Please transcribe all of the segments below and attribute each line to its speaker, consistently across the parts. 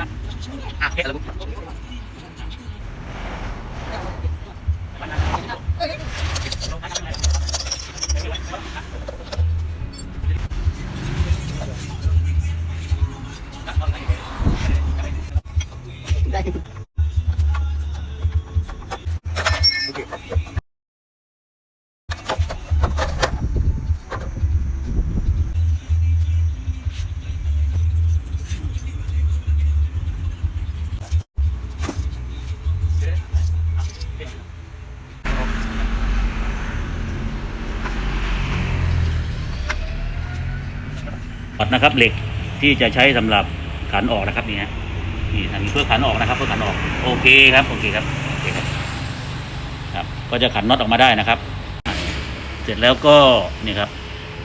Speaker 1: อะแค่แล้ว
Speaker 2: นะครับ เหล็กที่จะใช้สำหรับขันออกนะครับนี่ฮะนี่ทางนี้เพื่อขันออกนะครับ เพื่อขันออกโอเคครับโอเคครับโอเคครับครับ ก็จะขันน็อตออกมาได้นะครับ เสร็จแล้วก็นี่ครับ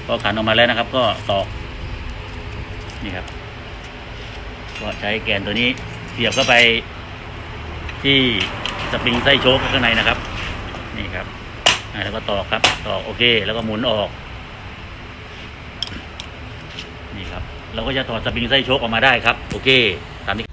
Speaker 2: พอขันออกมาแล้วนะครับ ก็ตอกนี่ครับ ก็ใช้แกนตัวนี้เสียบเข้าไปที่สปริงไส้โชคข้างในนะครับ นี่ครับแล้วก็ตอกครับตอกโอเค แล้วก็หมุนออก นี่ครับ เราก็จะถอดสปริงไส้โชคออกมาได้ครับ โอเค ตามนี้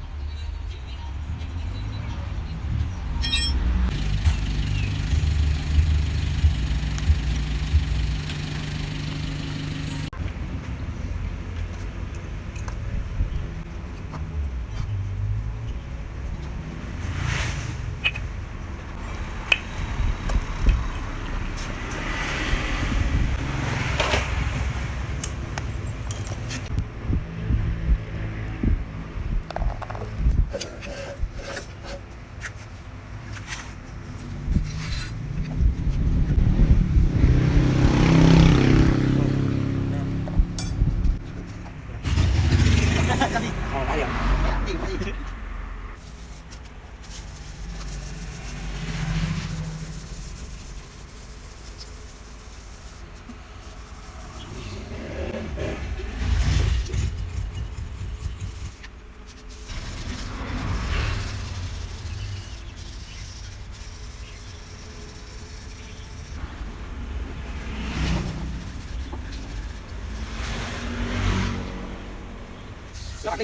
Speaker 2: ข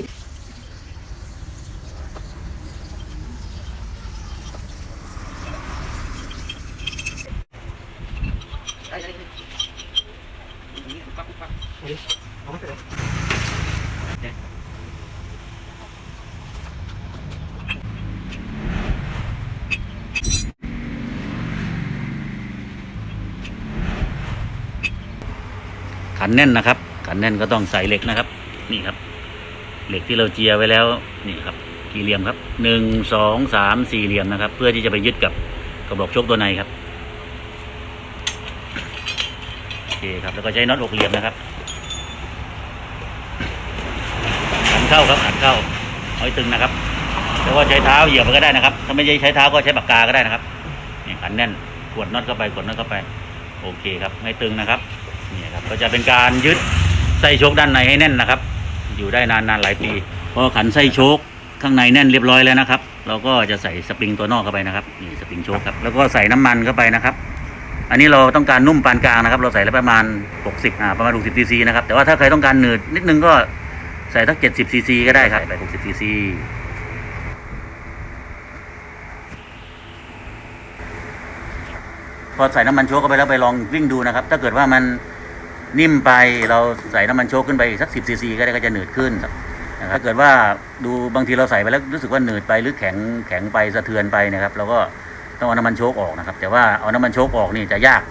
Speaker 2: ันแน่นนะครับ ขันแน่นก็ต้องใส่เหล็กนะครับ นี่ครับ เหล็กที่เราเจียไว้แล้วนี่ครับกี่เหลี่ยมครับหนึ่งสองสามสี่เหลี่ยมนะครับ เพื่อที่จะไปยึดกับกระบอกชคตัวในครับโอเคครับแล้วก็ใช้น็อตหกเหลี่ยมนะครับขันเข้าครับขันเข้าเอาให้ตึงนะครับแล้วก็ใช้เท้าเหยียบมันก็ได้นะครับ ถ้าไม่ใช่ใช้เท้าก็ใช้ปากกาก็ได้นะครับนี่ขันแน่นกดน็อตเข้าไปกดน็อตเข้าไป โอเคครับให้ตึงนะครับนี่ครับก็จะเป็นการยึดไส้ชคด้านในให้แน่นนะครับ อยู่ได้นานนานหลายปีพอขันไส้โชคข้างในแน่นเรียบร้อยแล้วนะครับ เราก็จะใส่สปริงตัวนอกเข้าไปนะครับนี่สปริงโชคครับแล้วก็ใส่น้ำมันเข้าไปนะครับ อันนี้เราต้องการนุ่มปานกลางนะครับ เราใส่แล้วประมาณ 60อ่าประมาณ60ซีซีนะครับแต่ว่าถ้าใครต้องการหนืดนิดนึงก็ใส่สัก70ซีซีก็ได้ครับไป60ซีซีพอใส่น้ำมันโชคเข้าไปแล้วไปลองวิ่งดูนะครับ ถ้าเกิดว่ามัน นิ่มไปเราใส่น้ำมันโชกขึ้นไปอีกสักสิบซีซีก็ได้ก็จะหนืดขึ้นนะครับถ้าเกิดว่าดูบางทีเราใส่ไปแล้วรู้สึกว่าหนืดไปหรือแข็งแข็งไปสะเทือนไปนะครับเราก็ต้องเอาน้ำมันโชกออกนะครับ แต่ว่าเอาน้ำมันโชกออกนี่จะยาก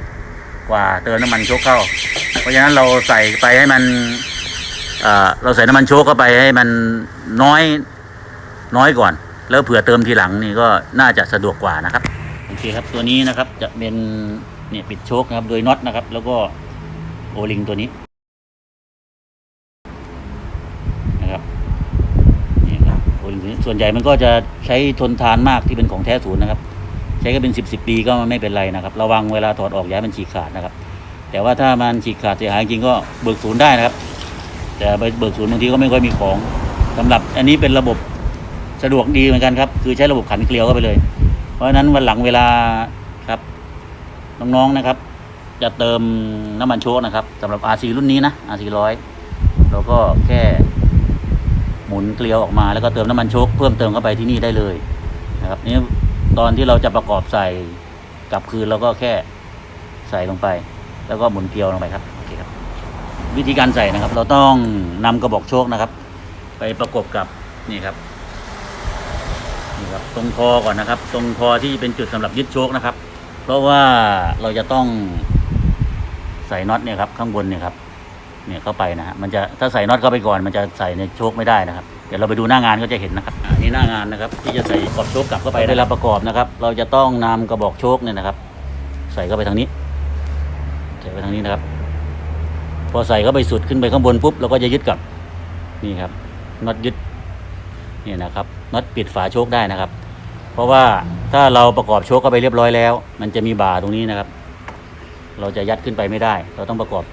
Speaker 2: กว่าเติมน้ำมันโชกเข้า เพราะฉะนั้นเราใส่ไปให้มันเราใส่น้ำมันโชกเข้าไปให้มันน้อยน้อยก่อน แล้วเผื่อเติมทีหลังนี่ก็น่าจะสะดวกกว่านะครับโอเคครับตัวนี้นะครับจะเป็นเนี่ยปิดโชคนะครับโดยน็อตนะครับ แล้วก็ โอลิงตัวนี้นะครับนี่ครับโอลิงตัวนี้ส่วนใหญ่มันก็จะใช้ทนทานมากที่เป็นของแท้ศูนย์นะครับ ใช้ก็เป็นสิบสิบปีก็ไม่เป็นไรนะครับ ระวังเวลาถอดออกอย่าให้มันฉีกขาดนะครับ แต่ว่าถ้ามันฉีกขาดเสียหายจริงก็เบิกศูนย์ได้นะครับ แต่ไปเบิกศูนย์บางทีก็ไม่ค่อยมีของสำหรับอันนี้เป็นระบบสะดวกดีเหมือนกันครับคือใช้ระบบขันเกลียวเข้าไปเลย เพราะฉะนั้นวันหลังเวลาครับน้องๆนะครับ จะเติมน้ำมันโชกนะครับสำหรับ RC รุ่นนี้นะ RC ร้อยเราก็แค่หมุนเกลียวออกมาแล้วก็เติมน้ำมันโชคเพิ่มเติมเข้าไปที่นี่ได้เลยนะครับนี่ตอนที่เราจะประกอบใส่กลับคืนเราก็แค่ใส่ลงไป แล้วก็หมุนเกลียวลงไปครับโอเคครับ วิธีการใส่นะครับ เราต้องนำกระบอกโชคนะครับ ไปประกบกับนี่ครับนี่ครับ ตรงคอก่อนนะครับ ตรงคอที่เป็นจุดสำหรับยึดโชคนะครับ เพราะว่าเราจะต้อง ใส่น็อตเนี่ยครับข้างบนเนี่ยครับเนี่ยเข้าไปนะฮะมันจะถ้าใส่น็อตเข้าไปก่อน มันจะใส่ในโชคไม่ได้นะครับเดี๋ยวเราไปดูหน้างานก็จะเห็นนะครับอันนี้หน้างานนะครับ ที่จะใส่กรอบโชคกลับเข้าไปได้รับประกอบนะครับ เราจะต้องนำกระบอกโชคเนี่ยนะครับ ใส่เข้าไปทางนี้ใส่ไปทางนี้นะครับ พอใส่เข้าไปสุดขึ้นไปข้างบนปุ๊บเราก็จะยึดกับนี่ครับน็อตยึดนี่นะครับน็อตปิดฝาโชคได้นะครับ เพราะว่าถ้าเราประกอบโชคเข้าไปเรียบร้อยแล้ว มันจะมีบ่าตรงนี้นะครับ เราจะยัดขึ้นไปไม่ได้ เราต้องประกอบ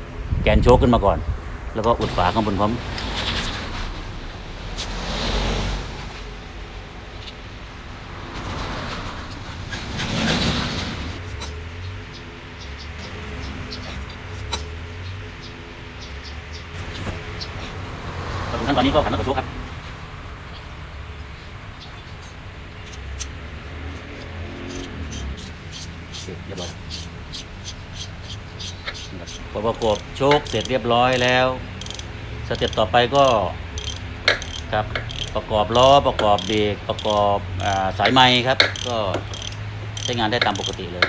Speaker 2: แกนโชคขึ้นมาก่อน แล้วก็อุดฝาข้างบนพร้อมขั้นตอนนี้ก็ขันน็อตกับโชคครับเรียบร้อยนะครับพ อประกบโชคเสร็จเรียบร้อยแล้ว สเต็ปต่อไปก็ครับประกอบล้อประกอบเบรกประกอบอาสายไม้ครับ ก็ใช้งานได้ตามปกติเลย